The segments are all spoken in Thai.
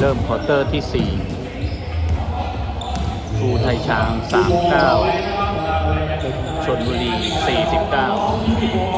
เริ่มควอเตอร์ที่ 4 ภูไทยช้าง 39 ชนบุรี 49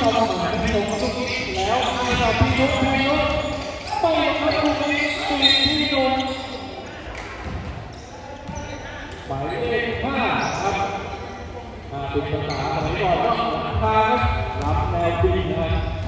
หมายส่งทุกแล้วให้กับพี่ยุทธพี่ยุทธเลขห้าครับอ่าเป็นภาษาสมัยก่อนก็พาครับ รับแน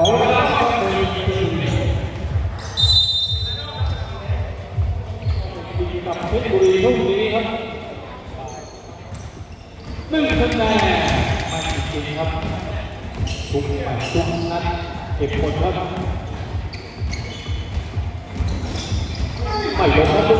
กับเขึ้นแนนมาจริงครับทุกหมัดทุกนัดเกผลครัไม่ลงครับ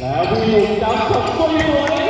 来啊我们家的掌声欢迎我们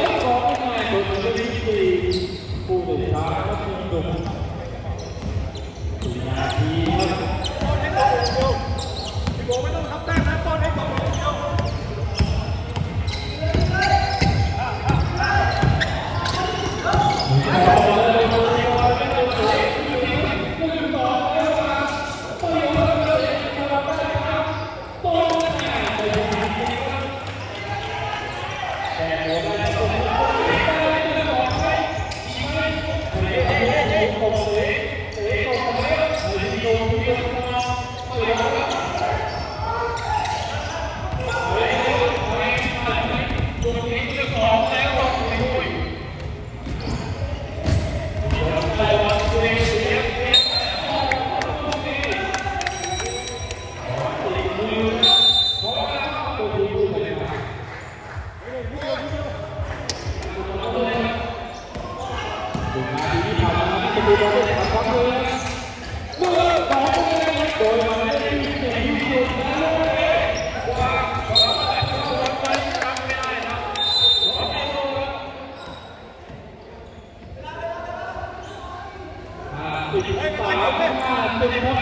สามห้าสิบครับ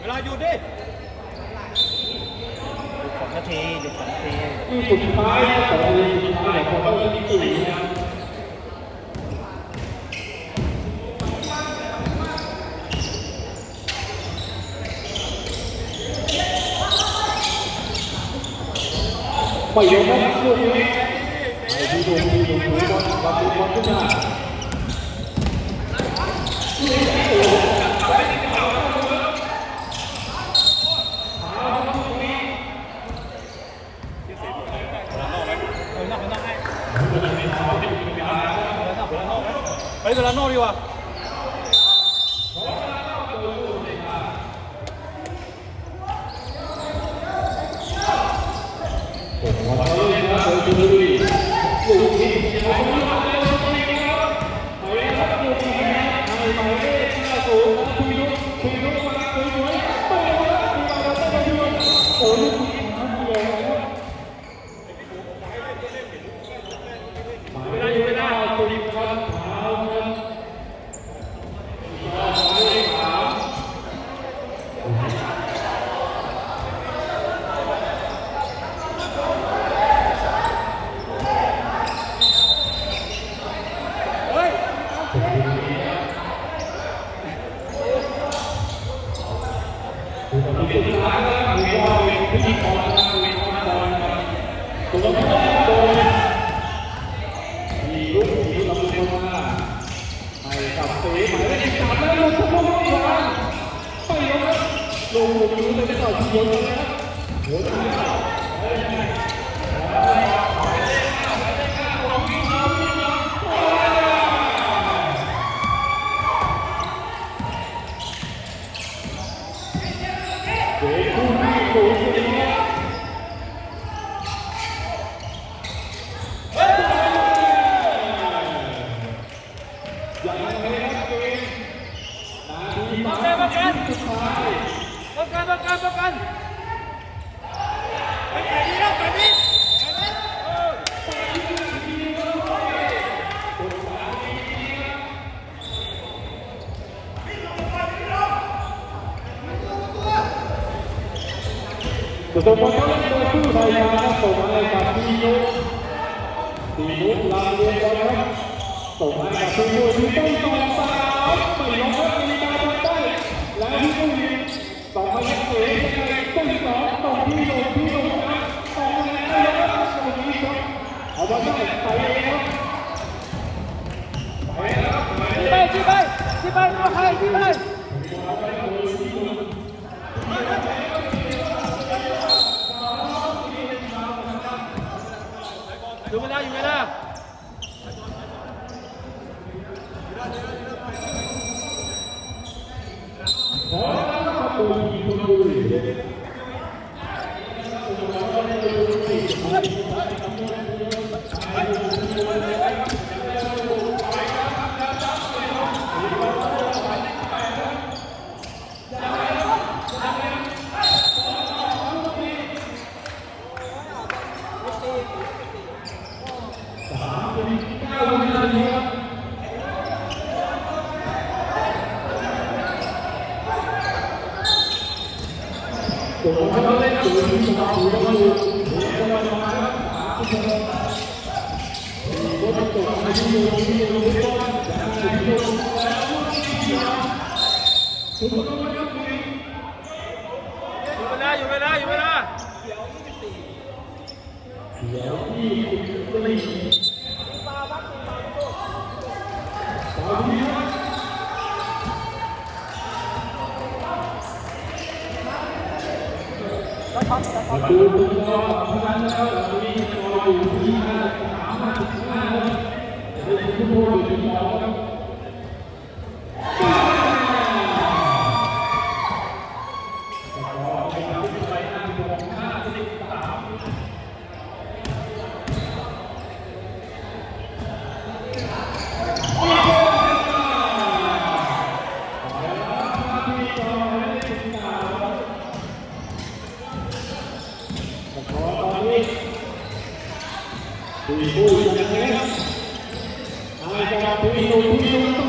เวลาหยุดดิสองนาทีหยุดสองนาทีที่สุดท้ายสองนาทีสุดท้ายของเขาจะมีกี่นะครับไปยกนะลูกนี้ดูดูดูดูดูบอลบอลขึ้นมา cùng chúng ta sẽ vào chiến đấu nhé. Bốn Jangan kelihatan, Nah, di mana? ป้องกันป้กันป้กันไปแบบนี้แล้วแบบนี้ตัวตัวตัวตู้ไทยมาส่งใตับพี่ยุทตีมุดลาเรียนบอลครับส่งให้กับพี่ยุทต้อตับตู้ ต่อมาเล่นเองยังไงต้อสองต่อพี่ยุทธพี่ยุทธนะต่อแล้วครับตรงนี้ครับเอาได้ไปเองครับไปแล้วครับไปที่ไปที่ไปที่ไปตัวใครที่ไปอยู่ไม่ได้อยู่ไม่ได้ ขอรับประตูยิงชลบุรี ตัวเขาเล่นตัวที่สองตัวเขาอยู่ตัวมันมาครับตัวมันตกมาที่มือที่มือที่ต้นจากที่มือแล้วตัวมันก็ยังมี อยู่ ไม่ได้อยู่ไม่ได้อยู่ไม่ได้เดี๋ยวที่คุณตีส 五龙桥、中山桥、石门桥、永济桥、大安桥、人民桥。 คุยคุยยังไงครับอาจารย์คุยคุย